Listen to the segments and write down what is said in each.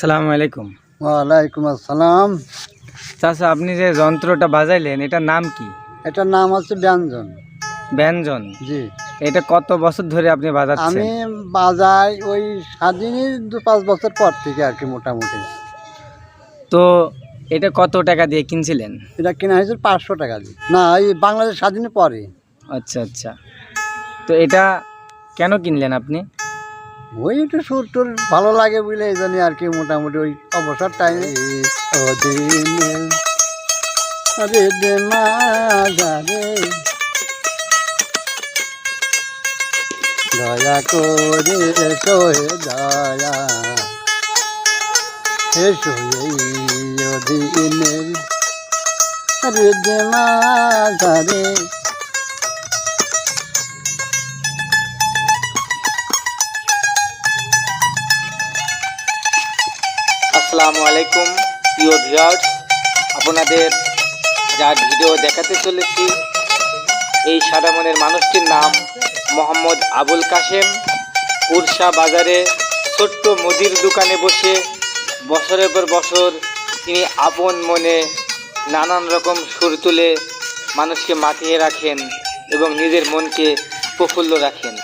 আসসালামু আলাইকুম। ওয়ালাইকুম আসসালাম। চাচা আপনি যে যন্ত্রটা বাজাইলেন এটার নাম কি? এটার নাম হচ্ছে ব্যঞ্জন। ব্যঞ্জন? জি। এটা কত বছর ধরে আপনি বাজাচ্ছেন? আমি বাজাই ওই স্বাধীনই দু পাঁচ বছর পর থেকে আর কি মোটামুটি। তো এটা কত টাকা দিয়ে কিনছিলেন? এটা কেনা হয়েছে পাঁচশো টাকা দিয়ে। না এই বাংলাদেশ স্বাধীনের পরে। আচ্ছা আচ্ছা। তো এটা কেন কিনলেন আপনি? ওই একটু সুর টুর ভালো লাগে বুঝলে, এই জন্য আর কি মোটামুটি ওই অবসর টাইমে আরে দে মাঝারে দয়া করে সোহে দয়া। হে সোহে অধীনের আরে দে মাঝারে। আসসালামু আলাইকুম, প্রিয় ভিউয়ার্স আপনাদের যার ভিডিও দেখাতে চলেছি, এই সাদামনের মানুষটির নাম মোহাম্মদ আবুল কাশেম। উরসা বাজারে ছোট্ট মুদির দোকানে বসে বছরের পর বছর তিনি আপন মনে নানান রকম সুর তুলে মানুষকে মাতিয়ে রাখেন এবং নিজের মনকে প্রফুল্ল রাখেন।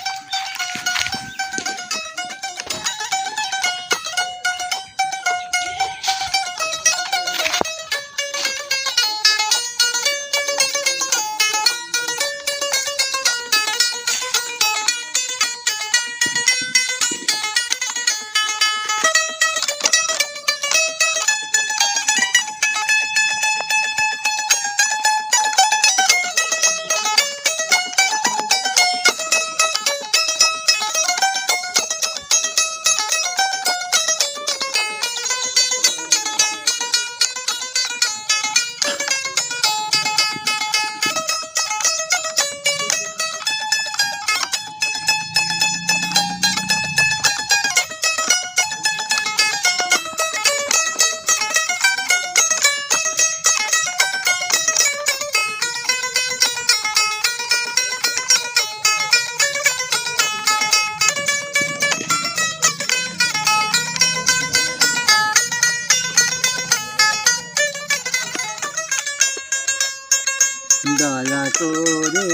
করে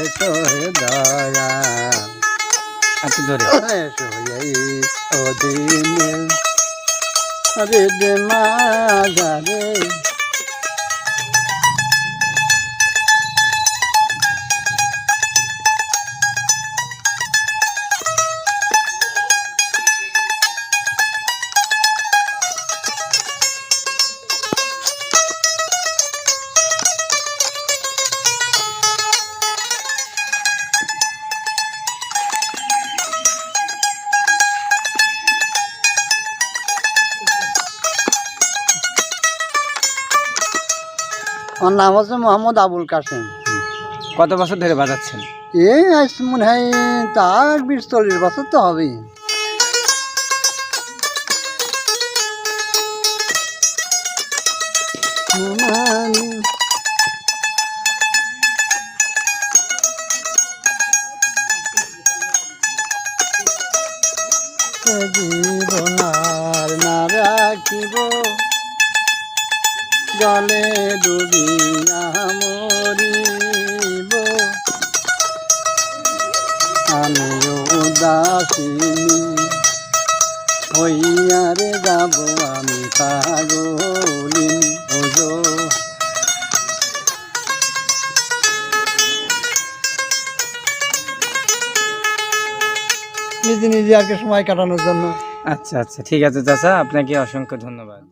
এসো হে দয়া। একটু ধরে। এসো এই অধীনে। আরে দে আমার নাম হচ্ছে মোহাম্মদ আবুল কাসেম কত বছর ধরে বাজাচ্ছেন? এই মনে হয় তার বিশ চল্লিশ বছর তো হবেই। জীবনার না রাখিব। জলে ডুবিয়া মরিব। আমি উদাসিনী হইয়ারে যাব আমি পাগলিনী ওজো নিজে নিজে আর কি সময় কাটানোর জন্য। আচ্ছা আচ্ছা ঠিক আছে চাচা আপনাকে অসংখ্য ধন্যবাদ।